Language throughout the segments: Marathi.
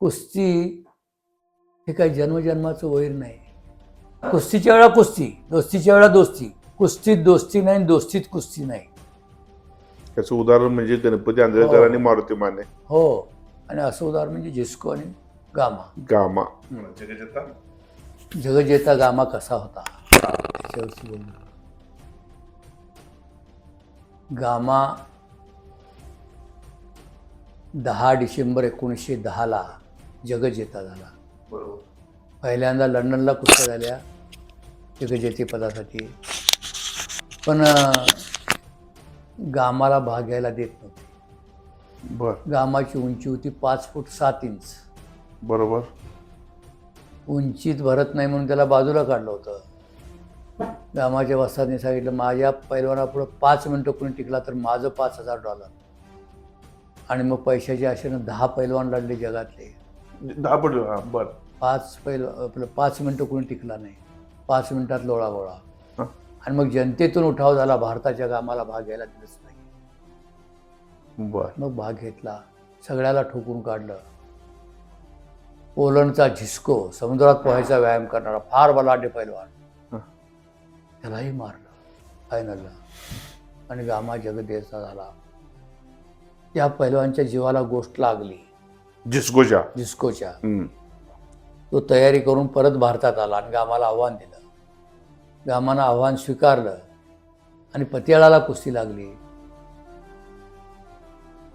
कुस्ती हे काही जन्मजन्माचं वैर नाही. कुस्तीच्या वेळा कुस्ती दोस्तीच्या वेळा दोस्ती. कुस्तीत दोस्ती नाही दोस्तीत कुस्ती नाही. त्याचं उदाहरण म्हणजे गणपती आंधळेकर हो. आणि मारुती माने. हो. आणि असं उदाहरण म्हणजे झिस्को आणि गामा. गामा. जगजेता गामा कसा होता? त्याच्यावरती बोललो. गामा दहा डिसेंबर एकोणीसशे दहाला जगजेता झाला. बरोबर. पहिल्यांदा लंडनला कुस्त्या झाल्या? जगजेतेपदासाठी पण गामाला भाग घ्यायला देत नव्हते. बर. गामाची उंची होती पाच फूट सात इंच. बरोबर. उंचीत भरत नाही म्हणून त्याला बाजूला काढलं होतं. गामाच्या वस्तादने सांगितलं माझ्या पैलवानापुढं पाच मिनटं कोणी टिकला तर माझं पाच हजार डॉलर. आणि मग पैशाच्या आशेनं दहा पैलवान लढले जगातले. दहा पडलं हा बर. पाच पैल आपलं पाच मिनटं कोणी टिकला नाही. पाच मिनिटात लोळा गोळा हा. आणि मग जनतेतून उठाव झाला भारताच्या गामाला भाग घ्यायला दिलंच नाही. बर. मग भाग घेतला सगळ्याला ठोकून काढलं. पोलंडचा झिस्को समुद्रात पोहायचा व्यायाम करणारा फार बलाढ्य पैलवान. त्यालाही मारलं फायनलला आणि गामा जगदेचा झाला. त्या पैलवानच्या जीवाला गोष्ट लागली. झिस्कोच्या हम्म. तो तयारी करून परत भारतात आला आणि गामाला आव्हान दिलं. गामानं आव्हान स्वीकारलं आणि पतियाळाला कुस्ती लागली.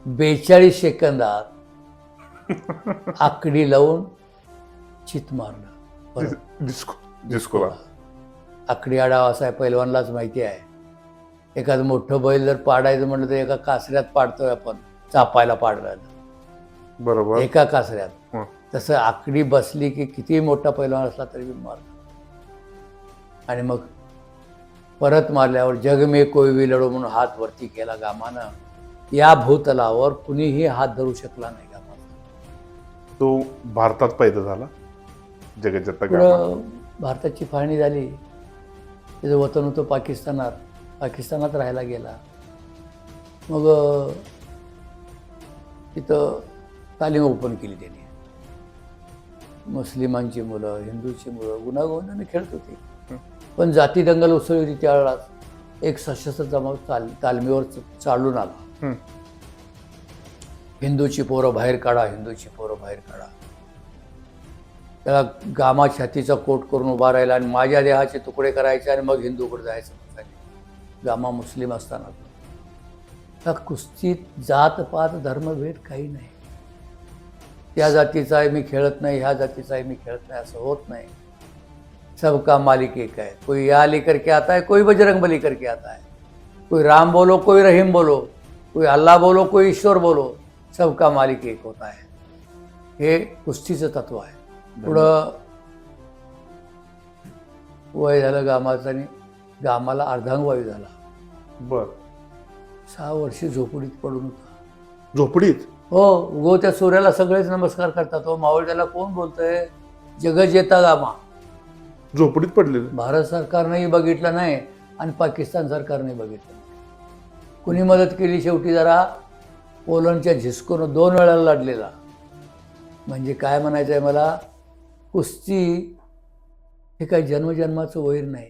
बेचाळीस सेकंदात आकडी लावून चित मारलं परत जिस्को जिस्कोला आकडी आडावा असा आहे पैलवानलाच माहिती आहे. एखादं मोठं बैल जर पाडायचं म्हटलं तर एका कासऱ्यात पाडतोय आपण चापायला पाडलं बरोबर. एका कासऱ्यात. तसं आकडी बसली की कितीही मोठा पैलवान असला तरी मी मारतो. आणि मग परत मारल्यावर जग मे कोई लढो म्हणून हात वरती केला गामानं. या भूतलावर कुणीही हात धरू शकला नाही गामाचा. तो भारतात पैदा झाला? गामा पुढं भारताची फाळणी झाली. त्याचं वतन होतं पाकिस्तानात. पाकिस्तानात राहायला गेला. मग तिथं तालीम ओपन केली त्याने. मुस्लिमांची मुलं हिंदूची मुलं गुन्हागोविंदाने खेळत होती. पण जाती दंगल उसळली होती त्यावेळेला एक सशस्त्र जमाव चाल तालमीवर चालून आला. हिंदूची पोरं बाहेर काढा हिंदूची पोरं बाहेर काढा. त्याला गामा छातीचा कोट करून उभा राहिला आणि माझ्या देहाचे तुकडे करायचे आणि मग हिंदूकडे जायचं. गामा मुस्लिम असताना. त्या कुस्तीत जात पात धर्मभेद काही नाही. त्या जातीचा आहे मी खेळत नाही ह्या जातीचा आहे मी खेळत नाही असं होत नाही. सबका मालिक एक है कोई या लेकर के आता है कोई बजरंग बली करके आता है. कोई राम बोलो कोई रहीम बोलो कोई अल्लाह बोलो कोई ईश्वर बोलो सबका मालिक एक होता है. हे कुस्तीचं तत्व आहे. पुढं वय झालं गामाचं आणि गामाला अर्धांगवायू झाला. बर. सहा वर्षे झोपडीत पडून होता. झोपडीत? हो उगो त्या सूर्याला सगळेच नमस्कार करतात. हो मावळ त्याला कोण बोलतंय? जगजेता गामा. झोपडीत पडलेलं. भारत सरकारनेही बघितलं नाही आणि पाकिस्तान सरकारने बघितलं नाही. कुणी मदत केली शेवटी जरा? पोलंडच्या झिस्कोनं दोन वेळाला लढलेला. म्हणजे काय म्हणायचं आहे मला? कुस्ती हे काही जन्मजन्माचं वैर नाही.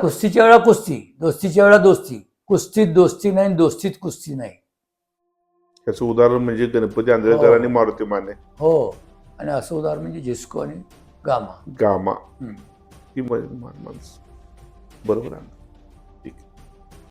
कुस्तीच्या वेळा कुस्ती दोस्तीच्या वेळा दोस्ती. कुस्तीत दोस्ती नाही दोस्तीत कुस्ती नाही. त्याचं उदाहरण म्हणजे गणपती आंधळेकर हो. आणि मारुती माने. हो. आणि असं उदाहरण म्हणजे झिस्को आणि गामा. गामा. ही माणसं. बरोबर आहे